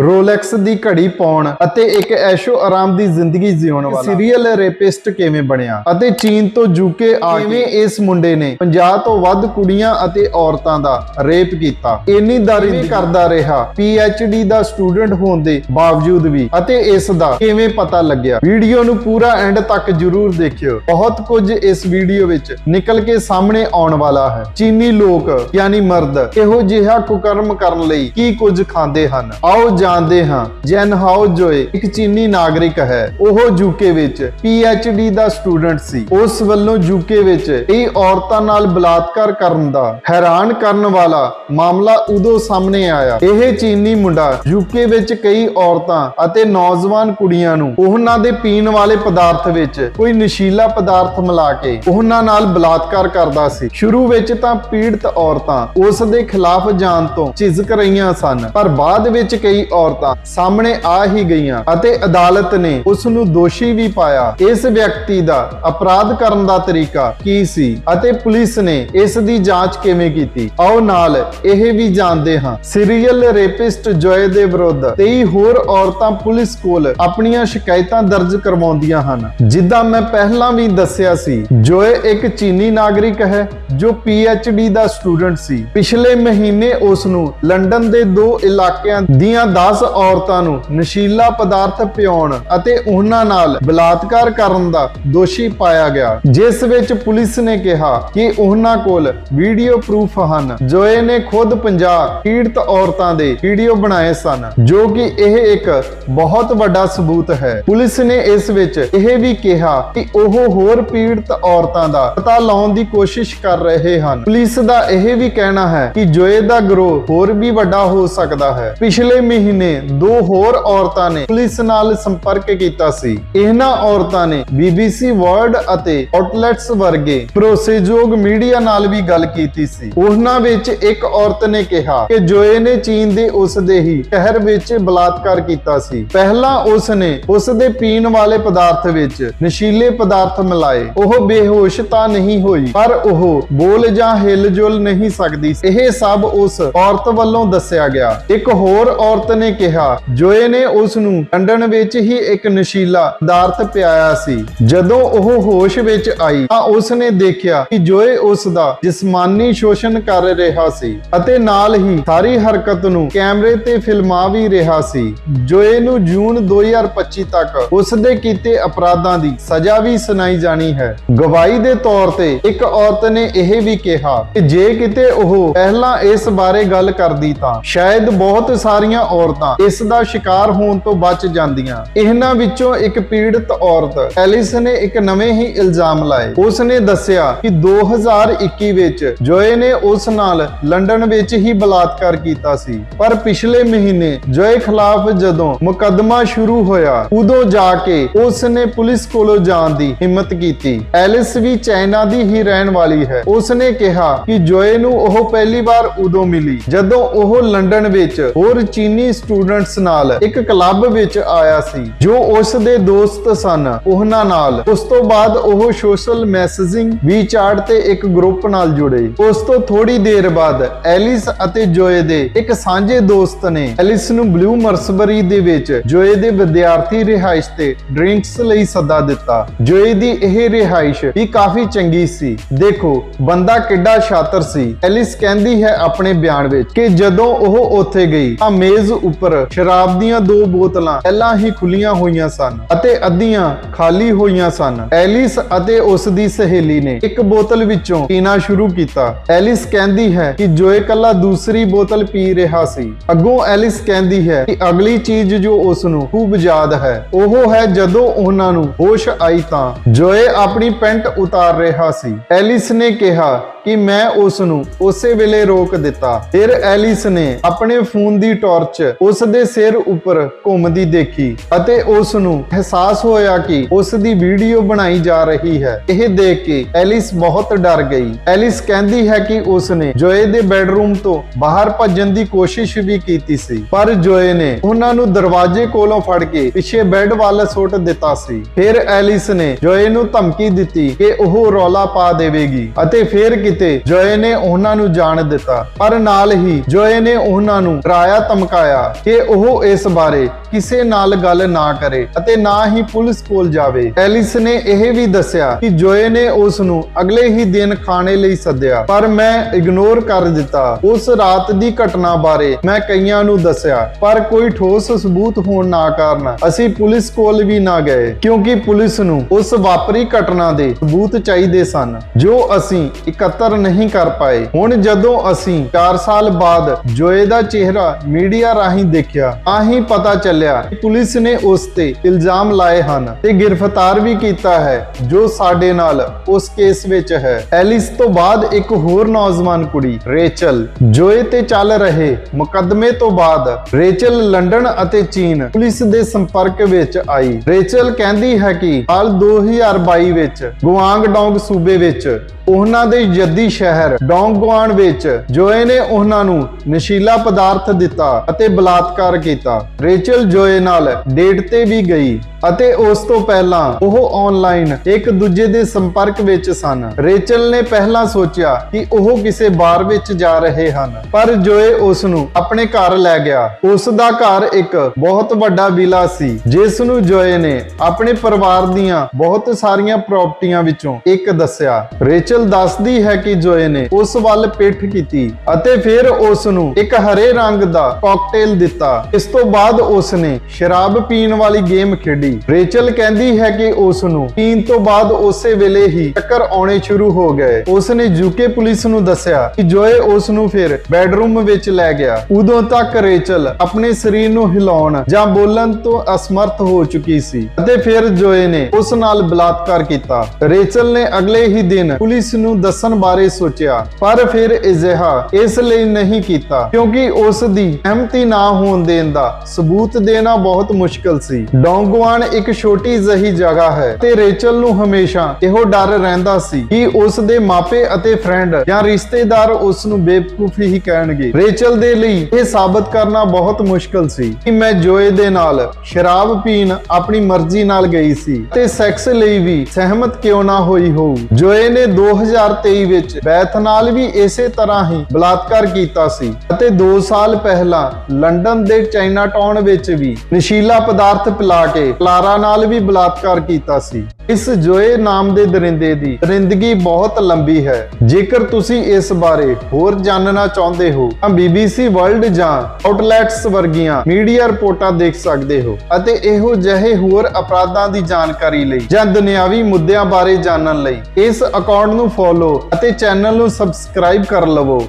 Rolex ਦੀ ਘੜੀ ਪਾਉਣ ਅਤੇ ਇੱਕ ਐਸ਼ੋ ਆਰਾਮ ਦੀ ਜ਼ਿੰਦਗੀ ਜਿਉਣ ਵਾਲਾ। ਸੀਰੀਅਲ ਰੇਪਿਸਟ ਕਿਵੇਂ ਬਣਿਆ? ਅਤੇ ਚੀਨ ਤੋਂ ਯੂਕੇ ਆ ਕਿਵੇਂ ਇਸ ਮੁੰਡੇ ਨੇ 50 ਤੋਂ ਵੱਧ ਕੁੜੀਆਂ ਅਤੇ ਔਰਤਾਂ ਦਾ ਰੇਪ ਕੀਤਾ? ਇੰਨੀ ਦਰਿੰਦ ਕਰਦਾ ਰਿਹਾ? ਡੀ ਦਾ ਸਟੂਡੈਂਟ ਹੋਣ ਦੇ ਬਾਵਜੂਦ ਵੀ ਅਤੇ ਇਸ ਦਾ ਕਿਵੇਂ ਪਤਾ ਲੱਗਿਆ? ਵੀਡੀਓ ਨੂੰ ਪੂਰਾ ਐਂਡ ਤੱਕ ਜਰੂਰ ਦੇਖਿਓ। ਬਹੁਤ ਕੁਝ ਇਸ ਵੀਡੀਓ ਵਿੱਚ ਨਿਕਲ ਕੇ ਸਾਹਮਣੇ ਆਉਣ ਵਾਲਾ ਹੈ। ਚੀਨੀ ਲੋਕ ਯਾਨੀ ਮਰਦ ਇਹੋ ਜਿਹਾ ਕੁਕਰਮ ਕਰਨ ਲਈ ਕੀ ਕੁਝ ਖਾਂਦੇ ਹਨ? ਆਓ ਜਾਣਦੇ ਹਾਂ। ਜੈਨ ਹਾਓ ਜੋਏ ਇੱਕ ਚੀਨੀ ਨਾਗਰਿਕ ਹੈ। ਉਹ ਯੂਕੇ ਵਿੱਚ ਡੀ ਦਾ ਸਟੂਡੈਂਟ ਸੀ। ਉਸ ਵੱਲੋਂ ਯੂਕੇ ਵਿੱਚ ਇਹ ਔਰਤਾਂ ਨਾਲ ਬਲਾਤਕਾਰ ਕਰਨ ਦਾ ਹੈਰਾਨ ਕਰਨ ਵਾਲਾ ਮਾਮਲਾ ਉਦੋਂ ਸਾਹਮਣੇ ਆਇਆ। ਇਹ ਚੀਨੀ ਮੁੰਡਾ ਯੂਕੇ ਵਿੱਚ ਕਈ ਔਰਤਾਂ ਅਤੇ ਨੌਜਵਾਨ ਕੁੜੀਆਂ ਨੂੰ ਉਹਨਾਂ ਦੇ ਪੀਣ ਵਾਲੇ ਪਦਾਰਥ ਵਿੱਚ ਕੋਈ ਨਸ਼ੀਲਾ ਪਦਾਰਥ ਮਿਲਾ ਕੇ ਉਹਨਾਂ ਨਾਲ ਬਲਾਤਕਾਰ ਕਰਦਾ ਸੀ। ਸ਼ੁਰੂ ਵਿੱਚ ਤਾਂ ਪੀੜਤ ਔਰਤਾਂ ਉਸ ਦੇ ਖਿਲਾਫ ਜਾਣ ਤੋਂ ਝਿਜਕ ਰਹੀਆਂ ਸਨ, ਪਰ ਬਾਅਦ ਵਿੱਚ ਕਈ ਔਰਤਾਂ ਸਾਹਮਣੇ ਆ ਹੀ ਗਈਆਂ ਅਤੇ ਅਦਾਲਤ ਨੇ ਉਸ ਨੂੰ ਦੋਸ਼ੀ ਵੀ ਪਾਇਆ। ਇਸ ਵਿਅਕਤੀ ਦਾ ਅਪਰਾਧ ਕਰਨ ਦਾ ਤਰੀਕਾ ਕੀ ਸੀ ਅਤੇ ਪੁਲਿਸ ਨੇ ਇਸ ਦੀ ਜਾਂਚ ਕਿਵੇਂ ਕੀਤੀ? ਆਓ ਨਾਲ ਇਹ ਵੀ ਜਾਣਦੇ ਹਾਂ। ਸੀਰੀਅਲ ਰੇਪਿਸਟ ਜੋਏ ਦੇ ਵਿਰੁੱਧ 23 ਹੋਰ ਔਰਤਾਂ ਪੁਲਿਸ ਕੋਲ ਆਪਣੀਆਂ ਸ਼ਿਕਾਇਤਾਂ ਦਰਜ ਕਰਵਾਉਂਦੀਆਂ ਹਨ। ਜਿੱਦਾਂ ਮੈਂ ਪਹਿਲਾਂ ਵੀ ਦੱਸਿਆ ਸੀ, ਜੋਏ ਇੱਕ ਚੀਨੀ ਨਾਗਰਿਕ ਹੈ ਜੋ ਡੀ ਦਾ ਸਟੂਡੈਂਟ ਸੀ। ਪਿਛਲੇ ਮਹੀਨੇ ਉਸ ਨੂੰ ਲੰਡਨ ਦੇ ਦੋ ਇਲਾਕਿਆਂ ਦੀਆਂ 10 ਔਰਤਾਂ ਨੂੰ ਨਸ਼ੀਲਾ ਪਦਾਰਥ ਪਿਆਉਣ ਅਤੇ ਉਹਨਾਂ ਨਾਲ ਬਲਾਤਕਾਰ ਕਰਨ ਦਾ ਦੋਸ਼ੀ ਪਾਇਆ ਗਿਆ। ਜਿਸ ਵਿੱਚ ਪੁਲਿਸ ਨੇ ਕਿਹਾ ਕਿ ਉਹਨਾਂ ਕੋਲ ਵੀਡੀਓ ਪ੍ਰੂਫ ਹਨ। ਜੋਏ ਨੇ ਖੁਦ 50 ਪੀੜਤ ਔਰਤਾਂ ਦੇ ਵੀਡੀਓ ਬਣਾਏ ਸਨ, ਜੋ ਕਿ ਇਹ ਇੱਕ ਬਹੁਤ ਵੱਡਾ ਸਬੂਤ ਹੈ। ਪੁਲਿਸ ਨੇ ਇਸ ਵਿੱਚ ਇਹ ਵੀ ਕਿਹਾ ਕਿ ਉਹ ਹੋਰ ਪੀੜਤ ਔਰਤਾਂ ਦਾ ਪਤਾ ਲਾਉਣ ਦੀ ਕੋਸ਼ਿਸ਼ ਕਰ ਰਹੇ ਹਨ। ਪੁਲਿਸ ਦਾ ਇਹ ਵੀ ਕਹਿਣਾ ਹੈ ਕਿ ਜੋਏ ਦਾ ਗਰੋਹ ਹੋਰ ਵੀ ਵੱਡਾ ਹੋ ਸਕਦਾ ਹੈ। ਪਿਛਲੇ ਮਹੀਨੇ ਦੋ ਹੋਰ ਔਰਤਾਂ ਨੇ ਪੁਲਿਸ ਨਾਲ ਸੰਪਰਕ ਕੀਤਾ ਸੀ। ਇਹਨਾਂ ਔਰਤਾਂ ਨੇ BBC ਵਰਲਡ ਅਤੇ ਆਊਟਲੈਟਸ ਵਰਗੇ ਭਰੋਸੇਯੋਗ ਮੀਡੀਆ ਨਾਲ ਵੀ ਗੱਲ ਕੀਤੀ ਸੀ। ਉਹਨਾਂ ਵਿੱਚ ਇੱਕ ਔਰਤ ਨੇ ਕਿਹਾ ਕਿ ਜੋਏ ਨੇ ਚੀਨ ਦੇ ਉਸ ਦੇ ਹੀ ਸ਼ਹਿਰ ਵਿੱਚ ਬਲਾਤਕਾਰ ਕੀਤਾ ਸੀ। ਪਹਿਲਾਂ ਉਸ ਨੇ ਉਸ ਦੇ ਪੀਣ ਵਾਲੇ ਪਦਾਰਥ ਵਿੱਚ ਨਸ਼ੀਲੇ ਪਦਾਰਥ ਮਿਲਾਏ। ਉਹ ਬੇਹੋਸ਼ ਤਾਂ ਨਹੀਂ ਹੋਈ, ਪਰ ਉਹ ਬੋਲ ਜਾਂ ਹਿਲ-ਜੁਲ ਨਹੀਂ ਸਕਦੀ। ਇਹ ਸਭ ਉਸ ਔਰਤ ਵੱਲੋਂ ਦੱਸਿਆ ਗਿਆ। ਇੱਕ ਹੋਰ ਔਰਤ ਨੇ ਕਿਹਾ, ਜੋਏ ਨੇ ਉਸ ਨੂੰ ਲੰਡਨ ਵਿੱਚ ਹੀ ਇੱਕ ਨਸ਼ੀਲਾ ਪਦਾਰਥ ਪਿਆਇਆ ਸੀ। ਜਦੋਂ ਉਹ ਹੋਸ਼ ਵਿੱਚ ਆਈ ਤਾਂ ਉਸ ਨੇ ਦੇਖਿਆ ਕਿ ਜੋਏ ਉਸ ਦਾ ਜਿਸਮਾਨੀ ਸ਼ੋਸ਼ਣ ਕਰ ਰਿਹਾ ਸੀ ਅਤੇ ਨਾਲ ਹੀ ਸਾਰੀ ਹਰਕਤ ਨੂੰ ਕੈਮਰੇ ਤੇ ਫਿਲਮਾ ਵੀ ਰਿਹਾ ਸੀ। ਜੋਏ ਨੂੰ ਜੂਨ 2025 ਤੱਕ ਉਸ ਦੇ ਕੀਤੇ ਅਪਰਾਧਾਂ ਦੀ ਸਜ਼ਾ ਵੀ ਸੁਣਾਈ ਜਾਣੀ ਹੈ। ਗਵਾਹੀ ਦੇ ਤੌਰ ਤੇ ਇੱਕ ਔਰਤ ਨੇ ਇਹ ਵੀ ਕਿਹਾ ਕਿ ਜੇ ਕਿਤੇ ਉਹ ਪਹਿਲਾਂ ਇਸ ਬਾਰੇ ਗੱਲ ਕਰਦੀ ਤਾਂ ਸ਼ਾਇਦ ਬਹੁਤ ਸਾਰੀਆਂ ਔਰਤਾਂ ਇਸ ਦਾ ਸ਼ਿਕਾਰ ਹੋਣ ਤੋਂ ਬਚ ਜਾਂਦੀਆਂ। ਇਹਨਾਂ ਵਿੱਚੋਂ ਇੱਕ ਪੀੜਤ ਔਰਤ, ਐਲਿਸ ਨੇ ਇੱਕ ਨਵੇਂ ਹੀ ਇਲਜ਼ਾਮ ਲਾਏ। ਉਸ ਨੇ ਦੱਸਿਆ ਕਿ 2021 ਵਿੱਚ ਜੋਏ ਨੇ ਉਸ ਨਾਲ ਲੰਡਨ ਵਿੱਚ ਹੀ ਬਲਾਤਕਾਰ ਕੀਤਾ ਸੀ। ਪਰ ਪਿਛਲੇ ਮਹੀਨੇ ਜੋਏ ਖਿਲਾਫ ਜਦੋਂ ਮੁਕੱਦਮਾ ਸ਼ੁਰੂ ਹੋਇਆ, ਉਦੋਂ ਜਾ ਕੇ ਉਸ ਨੇ ਪੁਲਿਸ ਕੋਲੋਂ ਜਾਣ ਦੀ ਹਿੰਮਤ ਕੀਤੀ। ਐਲਿਸ ਵੀ ਚਾਈਨਾ ਦੀ ਹੀ ਰਹਿਣ ਵਾਲੀ ਹੈ। ਉਸ ਨੇ ਕਿਹਾ ਕਿ ਜੋਏ ਨੂੰ ਉਹ ਪਹਿਲੀ ਵਾਰ ਉਦੋਂ ਮਿਲੀ, ਜਦੋਂ ਉਹ ਲੰਡਨ ਵਿੱਚ ਹੋਰ ਚੀਨੀ ਸਟੂਡੈਂਟਸ ਨਾਲ ਇੱਕ ਕਲੱਬ ਵਿੱਚ ਆਇਆ ਸੀ, ਜੋ ਉਸ ਦੇ ਦੋਸਤ ਸਨ, ਉਹਨਾਂ ਨਾਲ। ਉਸ ਤੋਂ ਬਾਅਦ ਉਹ ਸੋਸ਼ਲ ਮੈਸੇਜਿੰਗ ਵੀਚਾਰਟ ਤੇ ਇੱਕ ਗਰੁੱਪ ਨਾਲ ਜੁੜੇ। ਉਸ ਤੋਂ ਥੋੜੀ ਦੇਰ ਬਾਅਦ ਐਲਿਸ ਅਤੇ ਜੋਏ ਦੇ ਇੱਕ ਸਾਂਝੇ ਦੋਸਤ ਨੇ ਐਲਿਸ ਨੂੰ ਬਲੂ ਮਰਸਬਰੀ ਦੇ ਵਿੱਚ ਜੋਏ ਦੇ ਵਿਦਿਆਰਥੀ ਰਿਹਾਇਸ਼ ਤੇ ਡਰਿੰਕਸ ਲਈ ਸੱਦਾ ਦਿੱਤਾ। ਜੋਏ ਦੀ ਇਹ ਰਿਹਾਇਸ਼ ਵੀ ਕਾਫੀ ਚੰਗੀ ਸੀ। ਦੇਖੋ, ਬੰਦਾ ਕਿੱਡਾ ਸ਼ਾਤਰ ਸੀ। ਐਲਿਸ ਕਹਿੰਦੀ ਹੈ ਆਪਣੇ ਬਿਆਨ ਵਿੱਚ ਕਿ ਜਦੋਂ ਉਹ ਉੱਥੇ ਗਈ ਤਾਂ ਮੇਜ਼ ਉੱਪਰ ਸ਼ਰਾਬ ਦੀਆਂ ਦੋ ਬੋਤਲਾਂ ਪਹਿਲਾਂ ਹੀ ਖੁੱਲੀਆਂ ਹੋਈਆਂ ਸਨ ਅਤੇ ਅੱਧੀਆਂ ਖਾਲੀ ਹੋਈਆਂ ਸਨ। ਐਲਿਸ ਅਤੇ ਉਸ ਦੀ ਸਹੇਲੀ ਨੇ ਇੱਕ ਬੋਤਲ ਵਿੱਚੋਂ ਪੀਣਾ ਸ਼ੁਰੂ ਕੀਤਾ। ਐਲਿਸ ਕਹਿੰਦੀ ਹੈ ਕਿ ਜੋਏ ਕੱਲਾ ਦੂਸਰੀ ਬੋਤਲ ਪੀ ਰਿਹਾ ਸੀ, ਅੱਗੋਂ ਐਲਿਸ ਕਹਿੰਦੀ ਹੈ ਕਿ ਅਗਲੀ ਚੀਜ਼ ਜੋ ਉਸ ਨੂੰ ਖੂਬ ਯਾਦ ਹੈ, ਉਹ ਹੈ ਜਦੋਂ ਉਹਨਾਂ ਨੂੰ ਹੋਸ਼ ਆਈ ਤਾਂ ਜੋਏ ਆਪਣੀ ਪੈਂਟ ਉਤਾਰ ਰਿਹਾ ਸੀ। ਐਲਿਸ ਨੇ ਕਿਹਾ ਕਿ ਮੈਂ ਉਸ ਨੂੰ ਉਸੇ ਵੇਲੇ ਰੋਕ ਦਿੱਤਾ। ਫਿਰ ਐਲਿਸ ਨੇ ਆਪਣੇ ਫੋਨ ਦੀ ਟਾਰਚ ਉਸ ਦੇ ਸਿਰ ਉੱਪਰ ਘੁੰਮਦੀ ਦੇਖੀ ਅਤੇ ਉਸ ਨੂੰ ਅਹਿਸਾਸ ਹੋਇਆ ਕਿ ਉਸ ਦੀ ਵੀਡੀਓ ਬਣਾਈ ਜਾ ਰਹੀ ਹੈ। ਇਹ ਦੇਖ ਕੇ ਐਲਿਸ ਬਹੁਤ ਡਰ ਗਈ। ਐਲਿਸ ਕਹਿੰਦੀ ਹੈ ਕਿ ਉਸ ਨੇ ਜੋਏ ਦੇ ਬੈੱਡਰੂਮ ਤੋਂ ਬਾਹਰ ਭੱਜਣ ਦੀ ਕੋਸ਼ਿਸ਼ ਵੀ ਕੀਤੀ ਸੀ, ਪਰ ਜੋਏ ਨੇ ਉਹਨਾਂ ਨੂੰ ਦਰਵਾਜ਼ੇ ਕੋਲੋਂ ਫੜ ਕੇ ਪਿੱਛੇ ਬੈੱਡ ਵੱਲ ਸੁੱਟ ਦਿੱਤਾ ਸੀ। ਫਿਰ ਐਲਿਸ ਨੇ ਜੋਏ ਨੂੰ ਧਮਕੀ ਦਿੱਤੀ ਕਿ ਉਹ ਰੌਲਾ ਪਾ ਦੇਵੇਗੀ ਅਤੇ ਫਿਰ ਕਿਤੇ ਜੋਏ ਨੇ ਉਹਨਾਂ ਨੂੰ ਜਾਣ ਦਿੱਤਾ। ਪਰ ਨਾਲ ਹੀ ਜੋਏ ਨੇ ਉਹਨਾਂ ਨੂੰ ਡਰਾਇਆ ਧਮਕਾਇਆ ਕਿ ਉਹ ਇਸ ਬਾਰੇ ਕਿਸੇ ਨਾਲ ਗੱਲ ਨਾ ਕਰੇ ਅਤੇ ਨਾ ਹੀ ਪੁਲਿਸ ਕੋਲ ਜਾਵੇ। ਐਲਿਸ ਨੇ ਇਹ ਵੀ ਦੱਸਿਆ ਕਿ ਜੋਏ ਨੇ ਉਸ ਨੂੰ ਅਗਲੇ ਹੀ ਦਿਨ ਖਾਣੇ ਲਈ ਸੱਦਿਆ, ਪਰ ਮੈਂ ਇਗਨੋਰ ਕਰ ਦਿੱਤਾ। ਉਸ ਰਾਤ ਦੀ ਘਟਨਾ ਬਾਰੇ ਮੈਂ ਕਈਆਂ ਨੂੰ ਦੱਸਿਆ, ਪਰ ਕੋਈ ਠੋਸ ਸਬੂਤ ਹੋਣ ਨਾ ਕਾਰਨ ਅਸੀਂ ਪੁਲਿਸ ਕੋਲ ਵੀ ਨਾ ਗਏ, ਕਿਉਂਕਿ ਪੁਲਿਸ ਨੂੰ ਉਸ ਵਾਪਰੀ ਘਟਨਾ ਦੇ ਸਬੂਤ ਚਾਹੀਦੇ ਸਨ, ਜੋ ਅਸੀਂ ਇਕੱਤਰ ਨਹੀਂ ਕਰ ਪਾਏ। ਹੁਣ ਜਦੋਂ ਅਸੀਂ 4 ਸਾਲ ਬਾਅਦ ਜੋਏ ਦਾ ਚਿਹਰਾ ਮੀਡੀਆ ਰਾਹੀਂ ਦੇਖਿਆ ਤਾਂ ਹੀ ਪਤਾ ਚੱਲਿਆ ਕਿ ਪੁਲਿਸ ਨੇ ਉਸ ਤੇ ਇਲਜ਼ਾਮ ਲਾਏ ਹਨ ਤੇ ਗ੍ਰਿਫਤਾਰ ਵੀ ਕੀਤਾ ਹੈ, ਜੋ ਸਾਡੇ ਨਾਲ ਉਸ ਕੇਸ ਵਿੱਚ ਹੈ। ਐਲਿਸ ਤੋਂ ਬਾਅਦ ਇੱਕ ਹੋਰ ਨੌਜਵਾਨ ਕੁੜੀ, ਰੇਚਲ, ਜੋਏ ਤੇ ਚੱਲ ਰਹੇ ਮੁਕੱਦਮੇ ਤੋਂ ਬਾਅਦ ਰੇਚਲ ਲੰਡਨ ਅਤੇ ਚੀਨ ਪੁਲਿਸ ਦੇ ਸੰਪਰਕ ਵਿੱਚ ਆਈ। ਰੇਚਲ ਕਹਿੰਦੀ ਹੈ ਕਿ ਸਾਲ 2022 ਵਿੱਚ ਗੁਆਂਗਡੋਂਗ ਸੂਬੇ ਵਿੱਚ ਉਹਨਾਂ ਦੇ ਜੱਦੀ ਸ਼ਹਿਰ ਡੋਂਗਗੁਆਨ ਵਿੱਚ ਜੋਏ ਨੇ ਉਹਨਾਂ ਨੂੰ ਨਸ਼ੀਲਾ ਪਦਾਰਥ ਦਿੱਤਾ ਅਤੇ ਬਲਾਤਕਾਰ ਕੀਤਾ। ਰੇਚਲ ਜੋਏ ਨਾਲ ਡੇਟ ਤੇ ਵੀ ਗਈ ਅਤੇ ਉਸ ਤੋਂ ਪਹਿਲਾਂ ਉਹ ਆਨਲਾਈਨ ਇੱਕ ਦੂਜੇ ਦੇ ਸੰਪਰਕ ਵਿੱਚ ਸਨ। ਰੇਚਲ ਨੇ ਪਹਿਲਾਂ ਸੋਚਿਆ ਕਿ ਉਹ ਕਿਸੇ ਬਾਰ ਵਿੱਚ ਜਾ ਰਹੇ ਹਨ, ਪਰ ਜੋਏ ਉਸ ਨੂੰ ਆਪਣੇ ਘਰ ਲੈ ਗਿਆ। ਉਸ ਦਾ ਘਰ ਇੱਕ ਬਹੁਤ ਵੱਡਾ ਵਿਲਾ ਸੀ, ਜਿਸ ਨੂੰ ਜੋਏ ਨੇ ਆਪਣੇ ਪਰਿਵਾਰ ਦੀਆਂ ਬਹੁਤ ਸਾਰੀਆਂ ਪ੍ਰਾਪਰਟੀਆਂ ਵਿੱਚੋਂ ਇੱਕ ਦੱਸਿਆ। ਰੇਚਲ ਦੱਸਦੀ ਹੈ ਕਿ ਜੋਏ ਨੇ ਉਸ ਵੱਲ ਪਿੱਠ ਕੀਤੀ ਅਤੇ ਫਿਰ ਉਸ ਨੂੰ ਇੱਕ ਹਰੇ ਰੰਗ ਦਾ ਕਾਕਟੇਲ ਦਿੱਤਾ। ਇਸ ਤੋਂ ਬਾਅਦ ਉਸ ਨੇ ਸ਼ਰਾਬ ਪੀਣ ਵਾਲੀ ਗੇਮ ਖੇਡੀ। ਰੇਚਲ ਕਹਿੰਦੀ ਹੈ ਕਿ ਉਸ ਨੂੰ ਪੀਣ ਤੋਂ ਬਾਅਦ ਉਸੇ ਵੇਲੇ ਹੀ ਚੱਕਰ ਆਉਣੇ ਸ਼ੁਰੂ ਹੋ ਗਏ। ਉਸ ਨੇ ਯੂਕੇ ਪੁਲਿਸ ਨੂੰ ਦੱਸਿਆ ਕਿ ਜੋਏ ਉਸ ਨੂੰ ਫਿਰ ਬੈਡਰੂਮ ਵਿੱਚ ਲੈ ਗਿਆ। ਉਦੋਂ ਤੱਕ ਰੇਚਲ ਆਪਣੇ ਸਰੀਰ ਨੂੰ ਹਿਲਾਉਣ ਜਾਂ ਬੋਲਣ ਤੋਂ ਅਸਮਰਥ ਹੋ ਚੁੱਕੀ ਸੀ ਅਤੇ ਫਿਰ ਜੋਏ ਨੇ ਉਸ ਨਾਲ ਬਲਾਤਕਾਰ ਕੀਤਾ। ਰੇਚਲ ਨੇ ਅਗਲੇ ਹੀ ਦਿਨ ਪੁਲਿਸ ਨੂੰ ਦੱਸਣ ਬਾਰੇ ਸੋਚਿਆ, ਪਰ ਫਿਰ ਅਜਿਹਾ ਇਸ ਲਈ ਨਹੀਂ ਕੀਤਾ, ਕਿਉਂਕਿ ਉਸ ਦੀ ਅਹਿਮਤੀ ਨਾ ਹੋਣ ਦੇਣ ਦਾ। ਸਬੂਤ ਦੇਣਾ ਬਹੁਤ ਮੁਸ਼ਕਲ ਸੀ। ਡੋਂਗਵਾਨ ਇੱਕ ਛੋਟੀ ਜਿਹੀ ਜਗ੍ਹਾ ਹੈ ਤੇ ਰੇਚਲ ਨੂੰ ਹਮੇਸ਼ਾ ਇਹੋ ਡਰ ਰਹਿੰਦਾ ਸੀ ਕਿ ਉਸ ਦੇ ਮਾਪੇ ਅਤੇ ਫਰੈਂਡ ਜਾਂ ਰਿਸ਼ਤੇਦਾਰ ਉਸ ਨੂੰ ਬੇਵਕੂਫ ਹੀ ਕਹਿਣਗੇ। ਰੇਚਲ ਦੇ ਲਈ ਇਹ ਸਾਬਤ ਕਰਨਾ ਬਹੁਤ ਮੁਸ਼ਕਲ ਸੀ ਕਿ ਮੈਂ ਜੋਏ ਦੇ ਨਾਲ ਸ਼ਰਾਬ ਪੀਣ ਆਪਣੀ ਮਰਜ਼ੀ ਨਾਲ ਗਈ ਸੀ ਤੇ ਸੈਕਸ ਲਈ ਵੀ ਸਹਿਮਤ ਕਿਉਂ ਨਾ ਹੋਈ ਹੋਊ। ਜੋਏ ਨੇ 2023 ਵਿੱਚ ਬੈਥ ਨਾਲ ਵੀ ਇਸੇ ਤਰ੍ਹਾਂ ਹੀ ਬਲਾਤਕਾਰ ਕੀਤਾ ਸੀ ਅਤੇ 2 ਸਾਲ ਪਹਿਲਾਂ ਲੰਡਨ ਦੇ ਚਾਈਨਾ ਟਾਊਨ ਵਿੱਚ ਵੀ ਨਸ਼ੀਲਾ ਪਦਾਰਥ ਪਿਲਾ ਕੇ ਕਲਾਰਾ ਨਾਲ ਵੀ ਬਲਾਤਕਾਰ ਕੀਤਾ ਸੀ। ਇਸ ਜੋਏ ਨਾਮ ਦੇ ਦਰਿੰਦੇ ਦੀ ਦਰਿੰਦਗੀ ਬਹੁਤ ਲੰਬੀ ਹੈ। ਜੇਕਰ ਤੁਸੀਂ ਇਸ ਬਾਰੇ ਹੋਰ ਜਾਣਨਾ ਚਾਹੁੰਦੇ ਹੋ, ਤਾਂ BBC ਵਰਲਡ ਜਾਂ ਆਊਟਲੈਟਸ ਵਰਗੀਆਂ ਮੀਡੀਆ ਰਿਪੋਰਟਾਂ ਦੇਖ ਸਕਦੇ ਹੋ ਅਤੇ ਇਹੋ ਜਿਹੇ ਹੋਰ ਅਪਰਾਧਾਂ ਦੀ ਜਾਣਕਾਰੀ ਲਈ ਜਾਂ ਦੁਨਿਆਵੀ ਮੁੱਦਿਆਂ ਬਾਰੇ ਜਾਣਨ ਲਈ ਇਸ ਅਕਾਊਂਟ ਨੂੰ ਫੋਲੋ ਅਤੇ ਚੈਨਲ ਨੂੰ ਸਬਸਕ੍ਰਾਈਬ ਕਰ ਲਵੋ।